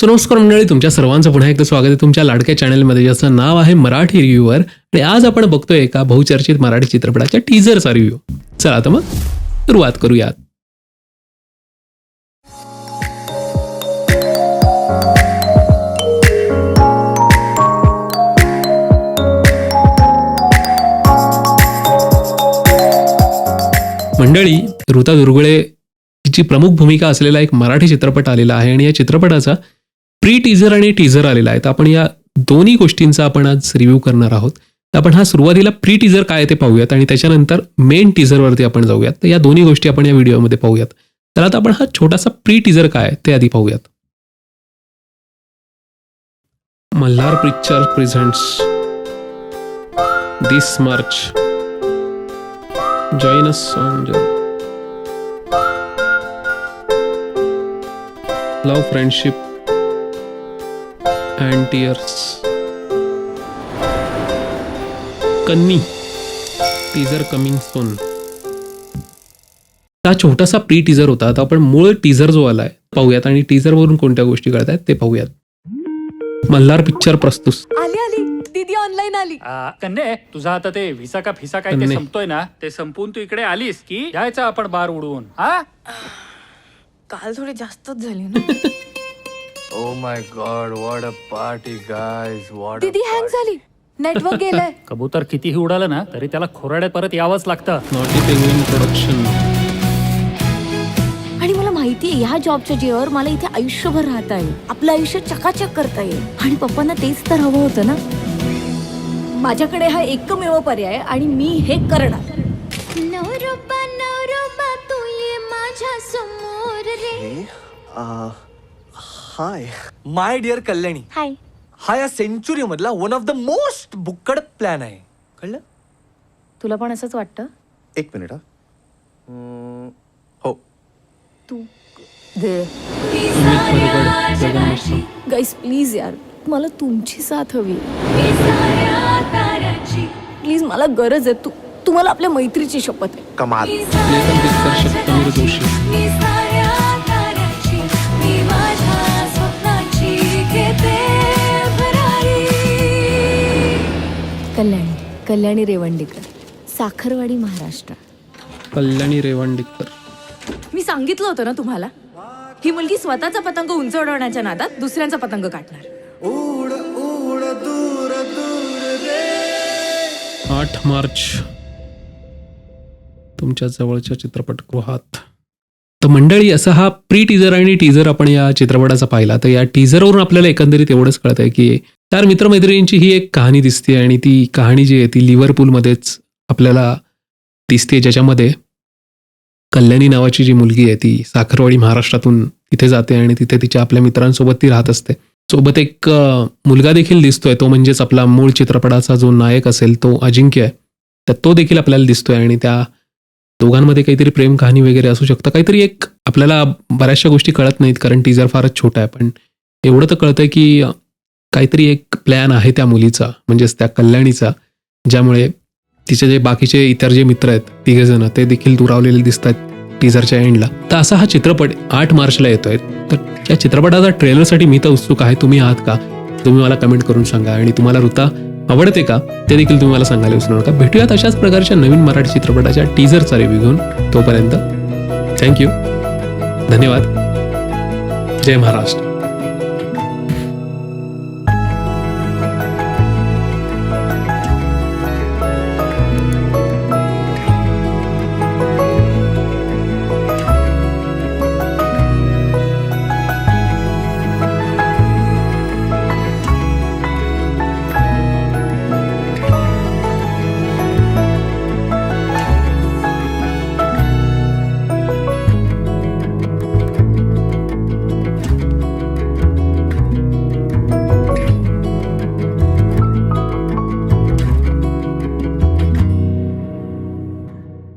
So नमस्कार मंडळी तुमच्या सर्वांचं पुन्हा एकदा स्वागत आहे तुमच्या लाडक्या चॅनलमध्ये ज्याचं नाव आहे मराठी रिव्ह्यूवर आणि आज आपण बघतोय एका बहुचर्चित मराठी चित्रपटाच्या टीझरचा रिव्ह्यू चला आता मग सुरुवात करूयात. मंडळी ऋता दुर्गुळे हिची प्रमुख भूमिका असलेला एक मराठी चित्रपट आलेला आहे. आणि या चित्रपटाचा प्री टीझर आणि टीझर आलेला आहे. तर आपण या दोन्ही गोष्टींचा आपण आज रिव्ह्यू करणार आहोत. तर आपण हा सुरुवातीला प्री टीझर काय ते पाहूयात आणि त्याच्यानंतर मेन टीझरवरती आपण जाऊयात. तर या दोन्ही गोष्टी आपण या व्हिडिओमध्ये पाहूयात. तर आता आपण हा छोटासा प्री टीझर काय ते आधी पाहूयात. Malhar picture presents this March join us love friendship and tears Kanni teaser coming soon हा छोटासा प्री टीजर होता आता आपण मूळ टीजर जो आलाय पाहूयात आणि टीजर वरून कोणत्या गोष्टी कळत आहेत ते पाहूयात. मल्हार पिक्चर प्रस्तुत. आली आली. दीदी ऑनलाईन आली. आ, कन्ने तुझा आता ते व्हिसा का फिसा काय ते कन्ने. संपतोय ना ते संपून तू इकडे आलीस की जायचं आपण बार उडवून हा? काल थोडी जास्तच झाली ना. Oh my god, what a party, guys. What a दीदी हँग झाली. नेटवर्क गेलंय. कबूतर कितीही उडालं ना तरी त्याला खोराड्यात परत यावंच लागतं. नॉटी पेंग्विन प्रोडक्शन आणि मला माहितीये ह्या जॉबच्या जीवावर मला इथे आयुष्यभर राहता येईल. आपलं आयुष्य चकाचक करता येईल. आणि पप्पांना तेच तर हवं होतं ना? माझ्याकडे हा एकमेव पर्याय आहे आणि मी हे करणार. नवरोबा नवरोबा तू ये माझ्यासमोर रे. हाय. My dear Kalyani. हाय. हा या सेंचुरी मधला one of the most booked plan आहे. कळलं? तुला पण असंच वाटतं? एक मिनिट हा. हम्म, हो. तू. मिश्रा गाईस प्लीज यार मला तुमची साथ हवी प्लीज मला गरज आहे. तू तुम्हाला आपल्या मैत्रीची शपथ आहे. कमाल. लेखन दिग्दर्शक समीर जोशी कल्याणी कल्याणी रेवंडीकर साखरवाडी महाराष्ट्र. कल्याणी रेवंडीकर. मी सांगितलं होतं ना तुम्हाला? ही मुलगी स्वतःचा पतंग उंच उडवण्याच्या नादात दुसऱ्यांचा पतंग काढणार. आठ मार्च. तुमच्या जवळच्या चित्रपटगृहात तर मंडळी असा हा प्री टीजर आणि टीजर आपण या चित्रपटाचा पाहिला. तर या टीजरवरून आपल्याला एकंदरीत एवढंच कळत आहे की चार मित्रमैत्रिणींची ही एक कहाणी दिसते आणि ती कहाणी जी आहे ती लिव्हरपूलमध्येच आपल्याला दिसते ज्याच्यामध्ये कल्याणी नावाची जी मुलगी आहे ती साखरवाडी महाराष्ट्रातून तिथे जाते आणि तिथे तिच्या आपल्या मित्रांसोबत ती राहत असते. सोबत एक मुलगा देखील दिसतोय तो म्हणजेच आपला मूळ चित्रपटाचा जो नायक असेल तो अजिंक्य आहे. तर तो देखील आपल्याला दिसतोय आणि त्या दोघांमध्ये काहीतरी प्रेम कहाणी वगैरे असू शकतं. काहीतरी एक आपल्याला बऱ्याचशा गोष्टी कळत नाहीत कारण टीजर फारच छोटा आहे. पण एवढं तर कळतंय की काहीतरी एक प्लॅन आहे त्या मुलीचा म्हणजेच त्या कल्याणीचा ज्यामुळे तिचे जे बाकीचे इतर जे मित्र आहेत तिघे जण ते देखील दुरावलेले दिसतात टीझरच्या एंडला तर असा हा चित्रपट आठ मार्चला येतोय. तर या चित्रपटाचा ट्रेलरसाठी मी तर उत्सुक आहे. तुम्ही आहात का? तुम्ही मला कमेंट करून सांगा. आणि तुम्हाला ऋता आवडते का? ते देखील तुम्ही मला सांगायला विसरू नका. भेटूयात अशाच प्रकारच्या नवीन मराठी चित्रपटाच्या टीजरचा रिव्ह्यू घेऊन. तोपर्यंत थँक्यू धन्यवाद. जय महाराष्ट्र.